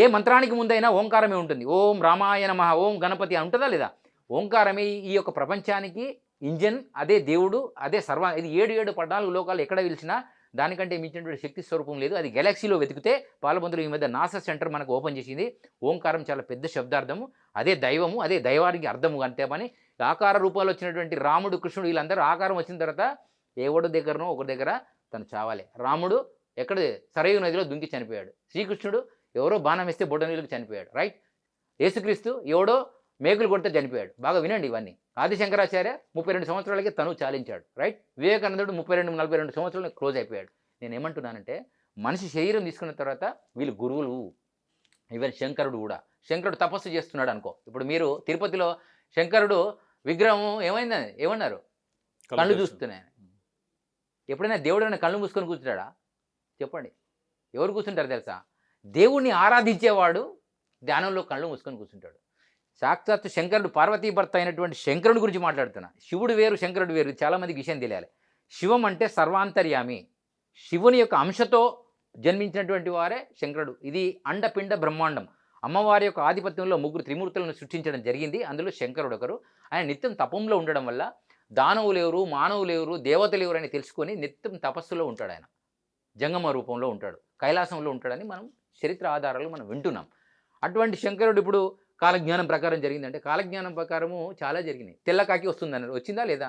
ఏ మంత్రానికి ముందైనా ఓంకారమే ఉంటుంది. ఓం రామాయ నమః ఓం గణపతి అని ఉంటుందా లేదా? ఓంకారమే ఈ యొక్క ప్రపంచానికి ఇంజన్ అదే దేవుడు అదే సర్వ ఇది ఏడు ఏడు పద్నాలుగు లోకాలు ఎక్కడ పిలిచినా దానికంటే మించినటువంటి శక్తి స్వరూపం లేదు. అది గెలాక్సీలో వెతికితే పాలబంధులు ఈ మధ్య నాసా సెంటర్ మనకు ఓపెన్ చేసింది. ఓంకారం చాలా పెద్ద శబ్దార్థము. అదే దైవము అదే దైవానికి అర్థము అంతే పని. ఆకార రూపాలు వచ్చినటువంటి రాముడు కృష్ణుడు వీళ్ళందరూ ఆకారం వచ్చిన తర్వాత ఎవడు దగ్గరనో ఒకరి దగ్గర తను చావాలి. రాముడు ఎక్కడ సరయు నదిలో దుంకి చనిపోయాడు. శ్రీకృష్ణుడు ఎవరో బాణం వేస్తే బొడ్డ నీళ్ళకి చనిపోయాడు రైట్ యేసుక్రీస్తు ఎవడో మేకులు కొడితే చనిపోయాడు. బాగా వినండి ఇవన్నీ. ఆది శంకరాచార్య ముప్పై రెండు సంవత్సరాలకి తను చాలించాడు రైట్ వివేకానందుడు ముప్పై రెండు నలభై రెండు సంవత్సరాలు క్లోజ్ అయిపోయాడు. నేను ఏమంటున్నానంటే మనిషి శరీరం తీసుకున్న తర్వాత వీళ్ళు గురువులు. ఈవెన్ శంకరుడు కూడా. శంకరుడు తపస్సు చేస్తున్నాడు అనుకో. ఇప్పుడు మీరు తిరుపతిలో శంకరుడు విగ్రహం ఏమైందని ఏమన్నారు? కళ్ళు చూస్తున్నాయి ఎప్పుడైనా దేవుడు కళ్ళు మూసుకొని కూర్చుంటాడా? చెప్పండి. ఎవరు కూర్చుంటారు తెలుసా? దేవుణ్ణి ఆరాధించేవాడు ధ్యానంలో కళ్ళు మూసుకొని కూర్చుంటాడు. సాక్షాత్తు శంకరుడు పార్వతీ భర్త అయినటువంటి శంకరుడి గురించి మాట్లాడుతున్నా. శివుడు వేరు శంకరుడు వేరు చాలామందికి విషయం తెలియాలి. శివం అంటే సర్వాంతర్యామి. శివుని యొక్క అంశతో జన్మించినటువంటి వారే శంకరుడు. ఇది అండపిండ బ్రహ్మాండం. అమ్మవారి యొక్క ఆధిపత్యంలో ముగ్గురు త్రిమూర్తులను సృష్టించడం జరిగింది. అందులో శంకరుడు ఒకరు. ఆయన నిత్యం తపంలో ఉండడం వల్ల దానవులు ఎవరు మానవులు ఎవరు దేవతలు ఎవరు అని తెలుసుకొని నిత్యం తపస్సులో ఉంటాడు ఆయన. జంగమ రూపంలో ఉంటాడు. కైలాసంలో ఉంటాడని మనం చరిత్ర ఆధారాలు మనం వింటున్నాం. అటువంటి శంకరుడు ఇప్పుడు కాలజ్ఞానం ప్రకారం జరిగిందంటే కాలజ్ఞానం ప్రకారము చాలా జరిగినాయి. తెల్లకాకి వస్తుందన్నారు వచ్చిందా లేదా?